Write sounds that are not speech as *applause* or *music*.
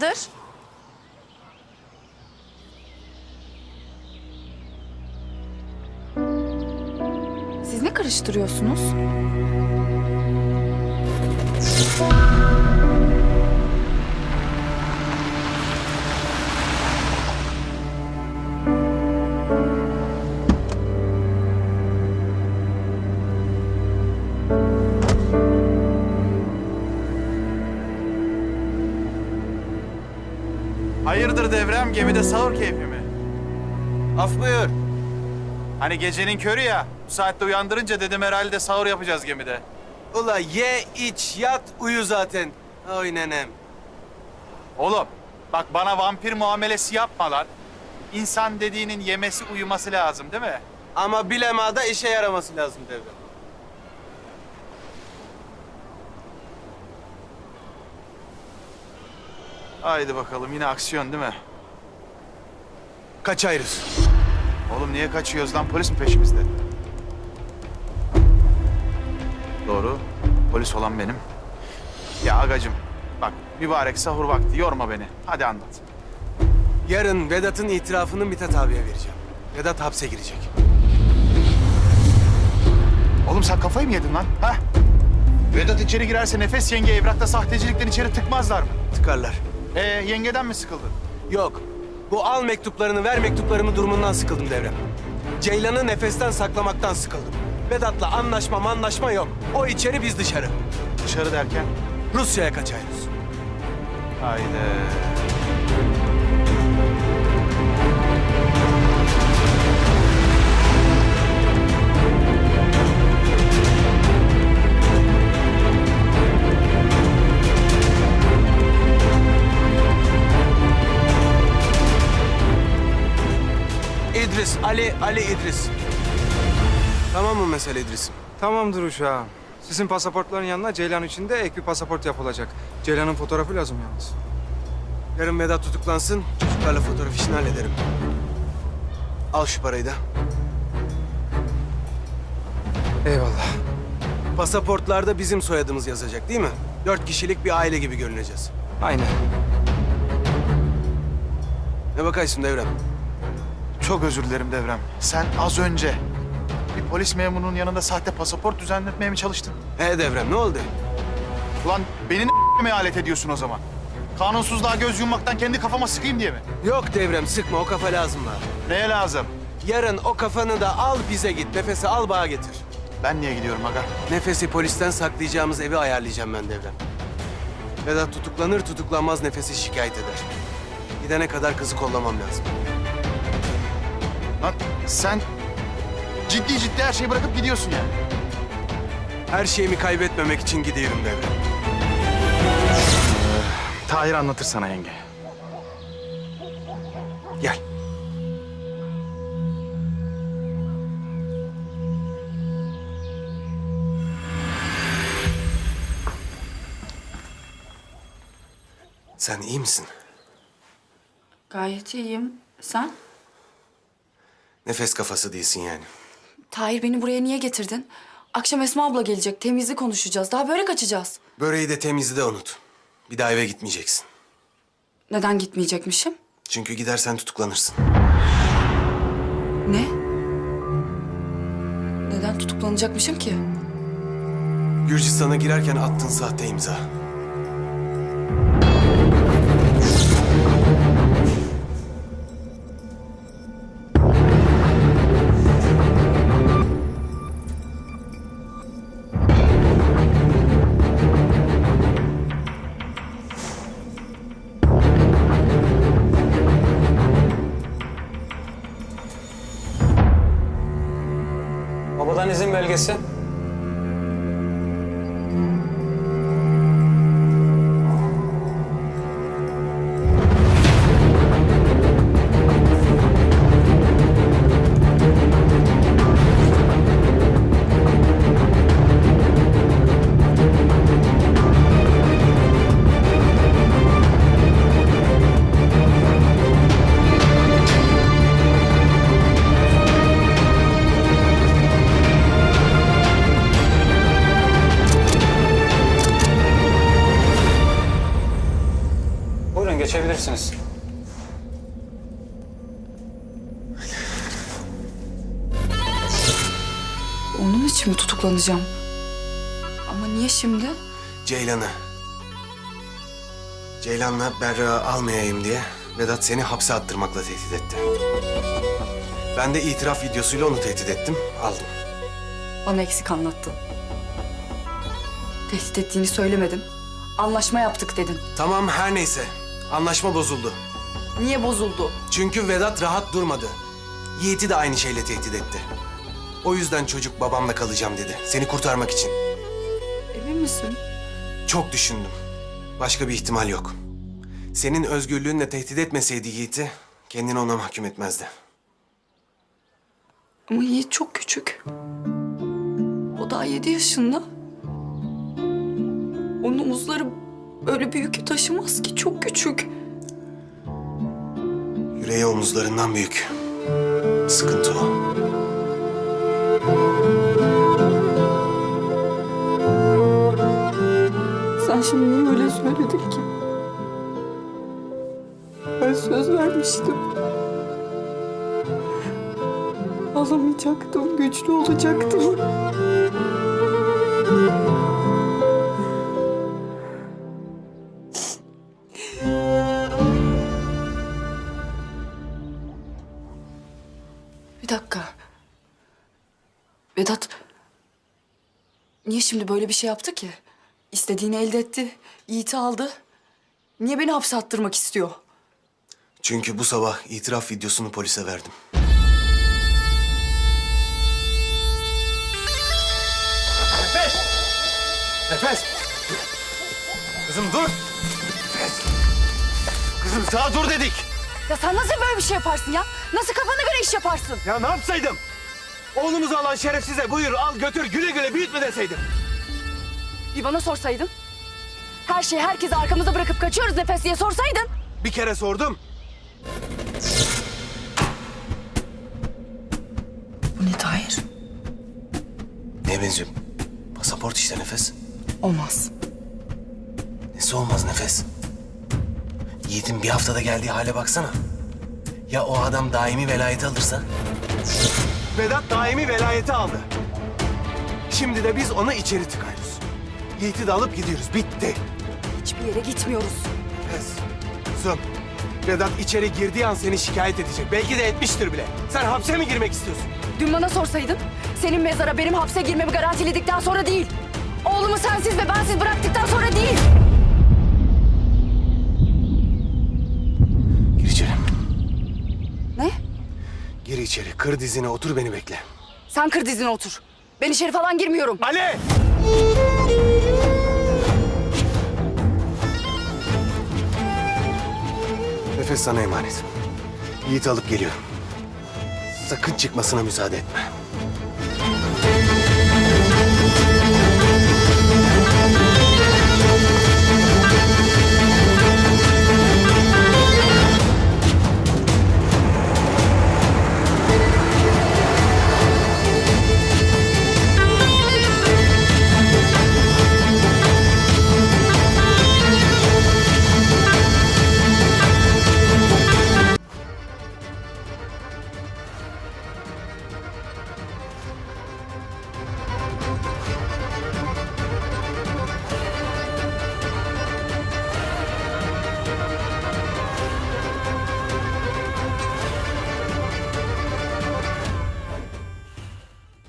Hayırdır? Siz ne karıştırıyorsunuz? Hayırdır devrem gemide sahur keyfi mi? Af buyur. Hani gecenin körü ya. Bu saatte uyandırınca dedim herhalde sahur yapacağız gemide. Ula ye, iç, yat, uyu zaten. Oy nenem. Oğlum bak bana vampir muamelesi yapma lan. İnsan dediğinin yemesi uyuması lazım değil mi? Ama bilemada işe yaraması lazım devre. Haydi bakalım yine aksiyon değil mi? Kaçayrız. Oğlum niye kaçıyoruz lan polis mi peşimizde? Doğru. Polis olan benim. Ya agacım bak mübarek sahur vakti yorma beni. Hadi anlat. Yarın Vedat'ın itirafını Mithat abiye vereceğim. Vedat hapse girecek. Oğlum sen kafayı mı yedin lan? Ha? Vedat içeri girerse nefes yenge evrakta sahtecilikten içeri tıkmazlar mı? Tıkarlar. Ee yengeden mi sıkıldın? Yok. Bu al mektuplarını, ver mektuplarımı durumundan sıkıldım devrem. Ceylan'ı nefesten saklamaktan sıkıldım. Vedat'la anlaşma anlaşma yok. O içeri biz dışarı. Dışarı derken? Rusya'ya kaçayrız. Haydi. Ali, İdris. Tamam mı mesele İdris'im? Tamamdır uşağım. Sizin pasaportların yanına Ceylan için de ek bir pasaport yapılacak. Ceylan'ın fotoğrafı lazım yalnız. Yarın Vedat tutuklansın, çocuklarla fotoğraf işini hallederim. Al şu parayı da. Eyvallah. Pasaportlarda bizim soyadımız yazacak değil mi? Dört kişilik bir aile gibi görüneceğiz. Aynen. Ne bakaysın Devrem? Çok özür dilerim Devrem. Sen az önce bir polis memurunun yanında sahte pasaport düzenletmeye mi çalıştın? He Devrem ne oldu? Ulan beni ne *laughs* alet ediyorsun o zaman? Kanunsuzluğa göz yummaktan kendi kafama sıkayım diye mi? Yok Devrem sıkma o kafa lazım bana. Neye lazım? Yarın o kafanı da al bize git. Nefesi al bağa getir. Ben niye gidiyorum aga? Nefesi polisten saklayacağımız evi ayarlayacağım ben Devrem. Vedat tutuklanır tutuklanmaz nefesi şikayet eder. Gidene kadar kızı kollamam lazım. Lan sen ciddi ciddi her şeyi bırakıp gidiyorsun yani. Her şeyimi kaybetmemek için gidiyorum Devrem. Tahir anlatır sana yenge. Gel. Sen iyi misin? Gayet iyiyim. Sen? Nefes kafası değilsin yani. Tahir beni buraya niye getirdin? Akşam Esma abla gelecek. Temizlik konuşacağız. Daha böyle kaçacağız. Böreği de temizliği de unut. Bir daha eve gitmeyeceksin. Neden gitmeyecekmişim? Çünkü gidersen tutuklanırsın. Ne? Neden tutuklanacakmışım ki? Gürcistan'a girerken attığın sahte imza. процессы Onun için mi tutuklanacağım? Ama niye şimdi? Ceylan'ı. Ceylan'la Berra'yı almayayım diye Vedat seni hapse attırmakla tehdit etti. Ben de itiraf videosuyla onu tehdit ettim, aldım. Bana eksik anlattın. Tehdit ettiğini söylemedin. Anlaşma yaptık dedin. Tamam her neyse. Anlaşma bozuldu. Niye bozuldu? Çünkü Vedat rahat durmadı. Yiğit'i de aynı şeyle tehdit etti. O yüzden çocuk babamla kalacağım dedi. Seni kurtarmak için. Emin misin? Çok düşündüm. Başka bir ihtimal yok. Senin özgürlüğünle tehdit etmeseydi Yiğit'i kendini ona mahkum etmezdi. Ama Yiğit çok küçük. O daha yedi yaşında. Onun omuzları öyle bir yükü taşımaz ki. Çok küçük. Yüreği omuzlarından büyük. Sıkıntı o. Sen şimdi niye öyle söyledin ki? Ben söz vermiştim. Ağlamayacaktım, güçlü olacaktım. Bir dakika. Vedat niye şimdi böyle bir şey yaptı ki? İstediğini elde etti, Yiğit'i aldı. Niye beni hapse attırmak istiyor? Çünkü bu sabah itiraf videosunu polise verdim. Nefes! Kızım dur! Kızım sağa dur dedik. Ya sen nasıl böyle bir şey yaparsın ya? Nasıl kafana göre iş yaparsın? Ya ne yapsaydım? Oğlumuzu alan şerefsize buyur al götür güle güle büyütme deseydim. Bir bana sorsaydın. Her şeyi herkesi arkamıza bırakıp kaçıyoruz nefes diye sorsaydın. Bir kere sordum. Bu ne Tahir? Neye benziyor? Pasaport işte nefes. Olmaz. Nesi olmaz nefes. Yiğit'in bir haftada geldiği hale baksana. Ya o adam daimi velayeti alırsa? Vedat daimi velayeti aldı. Şimdi de biz onu içeri tıkıyoruz. Yiğit'i de alıp gidiyoruz. Bitti. Hiçbir yere gitmiyoruz. Nefes. Kızım. Vedat içeri girdiği an seni şikayet edecek. Belki de etmiştir bile. Sen hapse mi girmek istiyorsun? Dün bana sorsaydın. Senin mezara benim hapse girmemi garantiledikten sonra değil. Oğlumu sensiz ve bensiz bıraktıktan sonra değil. Gir içeri. Ne? Gir içeri. Kır dizine otur beni bekle. Sen kır dizine otur. Ben içeri falan girmiyorum. Ali! Nefes sana emanet. Yiğit'i alıp geliyorum. Sakın çıkmasına müsaade etme.